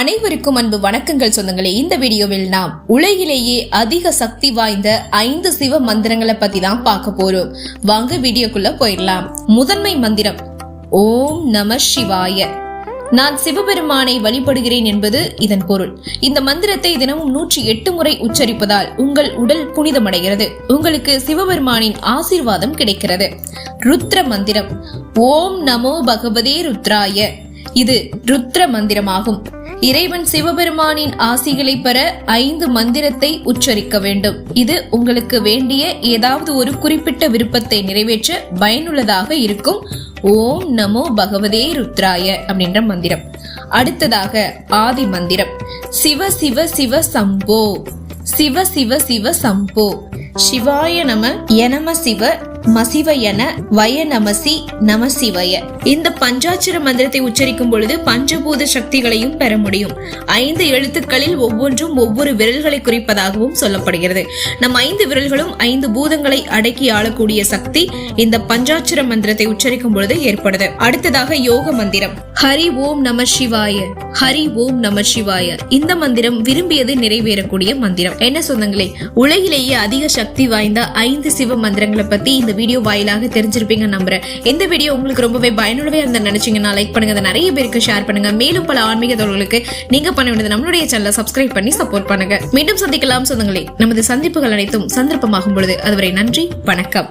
அனைவருக்கும் அன்பு வணக்கங்கள் சொந்தங்களே. இந்த வீடியோவில் நாம் உலகிலேயே அதிக சக்தி வாய்ந்த ஐந்து சிவ மந்திரங்களை பத்தி தான் பார்க்க போறோம். வாங்க வீடியோக்குள்ள போயிடலாம். முதன்மை மந்திரம் ஓம் நம சிவாய நான் சிவபெருமானை வழிபடுகிறேன் என்பது இதன் பொருள். இந்த மந்திரத்தை தினமும் நூற்றி எட்டு முறை உச்சரிப்பதால் உங்கள் உடல் புனிதமடைகிறது. உங்களுக்கு சிவபெருமானின் ஆசீர்வாதம் கிடைக்கிறது. ருத்ர மந்திரம் ஓம் நமோ பகவதே ருத்ராய இது ருத்ர மந்திரமாகும். இறைவன் சிவபெருமானின் ஆசிகளை பெற ஐந்து மந்திரத்தை உச்சரிக்க வேண்டும். இது உங்களுக்கு வேண்டிய ஏதாவது ஒரு குறிப்பிட்ட விருப்பத்தை நிறைவேற்ற பயனுள்ளதாக இருக்கும். ஓம் நமோ பகவதே ருத்ராய அப்படின்ற மந்திரம். அடுத்ததாக ஆதி மந்திரம். சிவ சிவ சிவ சம்போ. சிவ சிவ சிவ சம்போ. சிவாய நம எனம சிவ மசிவ என வய நமசி நமசிவய. இந்த பஞ்சாட்சர மந்திரத்தை உச்சரிக்கும் பொழுது பஞ்சபூத சக்திகளையும் பெற முடியும். ஐந்து எழுத்துக்களில் ஒவ்வொன்றும் ஒவ்வொரு விரல்களை குறிப்பதாகவும் சொல்லப்படுகிறது. நம் ஐந்து விரல்களும் ஐந்து பூதங்களை அடக்கி ஆளக்கூடிய சக்தி இந்த பஞ்சாட்சர மந்திரத்தை உச்சரிக்கும் பொழுது ஏற்படுது. அடுத்ததாக யோக மந்திரம். ஹரி ஓம் நம சிவாய. ஹரி ஓம் நம சிவாய. இந்த மந்திரம் விரும்பியது நிறைவேறக்கூடிய மந்திரம். என்ன சொந்தங்களே உலகிலேயே அதிக சக்தி வாய்ந்த ஐந்து சிவ மந்திரங்களை பத்தி இந்த வீடியோ வாயிலாக தெரிஞ்சிருப்பீங்க நம்புறேன். இந்த வீடியோ உங்களுக்கு ரொம்பவே பயனுள்ளவே இருந்தா நினைச்சீங்கன்னா லைக் பண்ணுங்க. அதை நிறைய பேருக்கு ஷேர் பண்ணுங்க. மேலும் பல ஆன்மீக தோழர்களுக்கு நீங்க பண்ண வேண்டியது நம்மளுடைய சேனலை சப்ஸ்கிரைப் பண்ணி சப்போர்ட் பண்ணுங்க. மீண்டும் சந்திக்கலாம் சொந்தங்களே. நமது சந்திப்புகள் அனைத்தும் சந்தர்ப்பமாகும் பொழுது. அதுவரை நன்றி வணக்கம்.